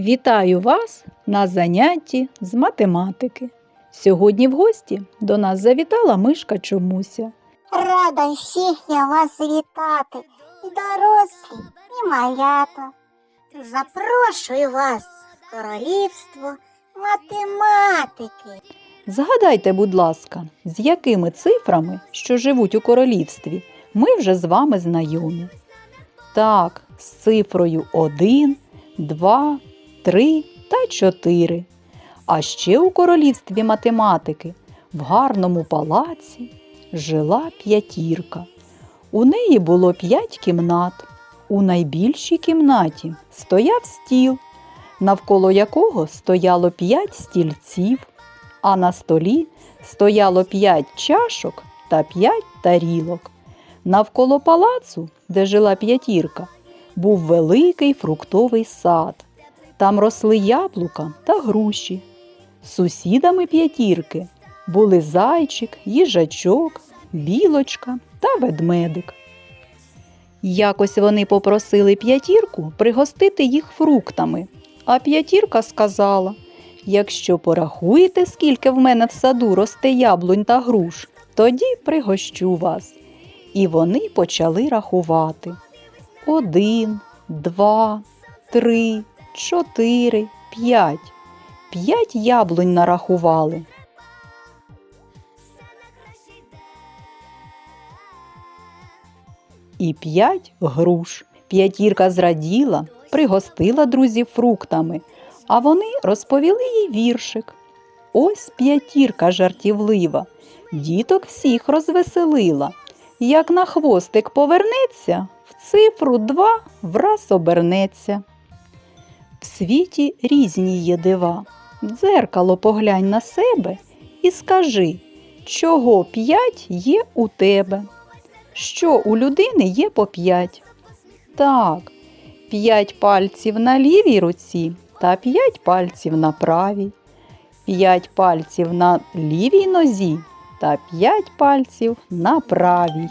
Вітаю вас на занятті з математики. Сьогодні в гості до нас завітала мишка Чомуся. Рада всіх я вас вітати, і дорослі, і малята. Запрошую вас в королівство математики. Згадайте, будь ласка, з якими цифрами, що живуть у королівстві, ми вже з вами знайомі. Так, з цифрою 1, 2, 3 та 4. А ще у королівстві математики в гарному палаці жила п'ятірка. У неї було п'ять кімнат. У найбільшій кімнаті стояв стіл, навколо якого стояло п'ять стільців, а на столі стояло п'ять чашок та п'ять тарілок. Навколо палацу, де жила п'ятірка, був великий фруктовий сад. Там росли яблука та груші. Сусідами п'ятірки були зайчик, їжачок, білочка та ведмедик. Якось вони попросили п'ятірку пригостити їх фруктами, а п'ятірка сказала: якщо порахуєте, скільки в мене в саду росте яблунь та груш, тоді пригощу вас. І вони почали рахувати. Один, два, три, чотири, п'ять. П'ять яблунь нарахували. І п'ять груш. П'ятірка зраділа, пригостила друзів фруктами, а вони розповіли їй віршик. Ось п'ятірка жартівлива, діток всіх розвеселила. Як на хвостик повернеться, в цифру два враз обернеться. В світі різні є дива. Дзеркало поглянь на себе і скажи, чого п'ять є у тебе. Що у людини є по п'ять? Так, п'ять пальців на лівій руці та п'ять пальців на правій, п'ять пальців на лівій нозі та п'ять пальців на правій.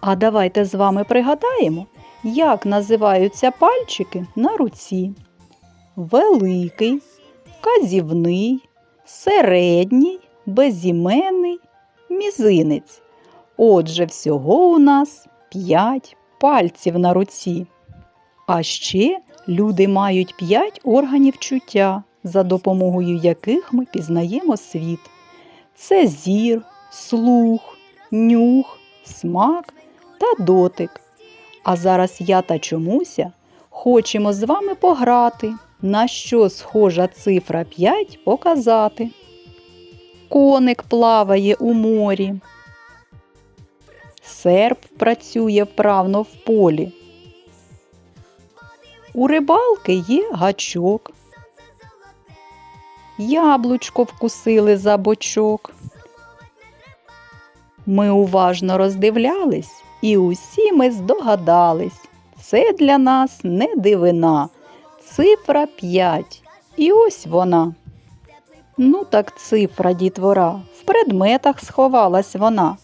А давайте з вами пригадаємо, як називаються пальчики на руці. Великий, вказівний, середній, безіменний, мізинець. Отже, всього у нас п'ять пальців на руці. А ще люди мають п'ять органів чуття, за допомогою яких ми пізнаємо світ. Це зір, слух, нюх, смак та дотик. А зараз я та чомуся хочемо з вами пограти, на що схожа цифра 5 показати. Коник плаває у морі. Серп працює вправно в полі. У рибалки є гачок. Яблучко вкусили за бочок. Ми уважно роздивлялись, і усі ми здогадались. Це для нас не дивина. Цифра 5. І ось вона. Ну так цифра, дітвора, в предметах сховалась вона.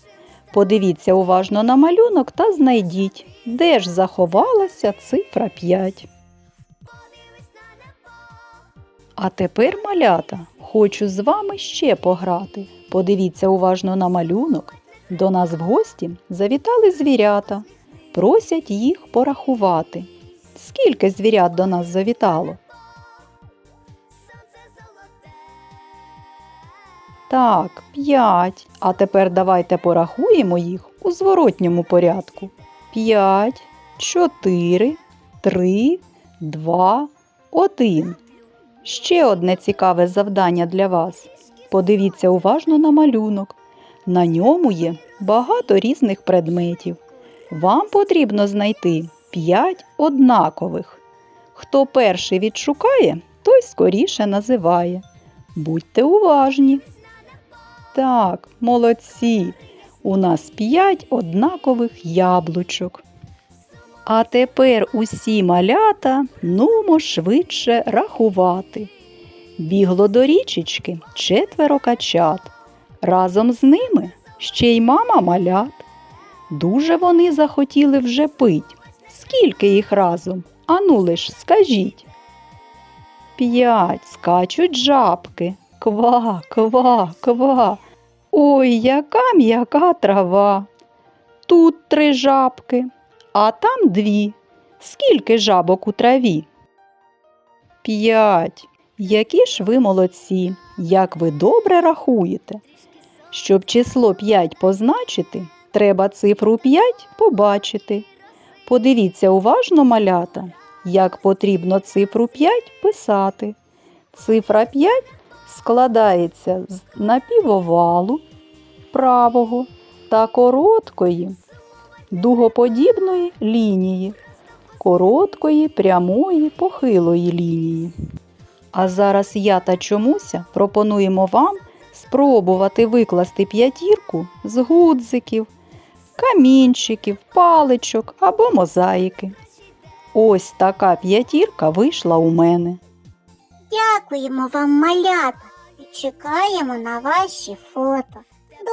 Подивіться уважно на малюнок та знайдіть, де ж заховалася цифра 5. А тепер, малята, хочу з вами ще пограти. Подивіться уважно на малюнок. До нас в гості завітали звірята. Просять їх порахувати. Скільки звірят до нас завітало? Так, п'ять. А тепер давайте порахуємо їх у зворотньому порядку. П'ять, чотири, три, два, один. Ще одне цікаве завдання для вас. Подивіться уважно на малюнок. На ньому є багато різних предметів. Вам потрібно знайти 5 однакових. Хто перший відшукає, той скоріше називає. Будьте уважні. Так, молодці. У нас 5 однакових яблучок. А тепер усі малята нумо швидше рахувати. Бігло до річечки четверо качат. Разом з ними ще й мама малят. Дуже вони захотіли вже пить. Скільки їх разом? Ану лиш скажіть. П'ять скачуть жабки. Ква, ква, ква. Ой, яка м'яка трава. Тут три жабки, а там дві. Скільки жабок у траві? П'ять. Які ж ви молодці, як ви добре рахуєте. Щоб число 5 позначити, треба цифру 5 побачити. Подивіться уважно, малята, як потрібно цифру 5 писати. Цифра 5 складається з напівовалу правого та короткої дугоподібної лінії, короткої прямої похилої лінії. А зараз я та чомуся пропонуємо вам спробувати викласти п'ятірку з гудзиків, камінчиків, паличок або мозаїки. Ось така п'ятірка вийшла у мене. Дякуємо вам, малята, і чекаємо на ваші фото. До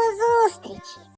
зустрічі!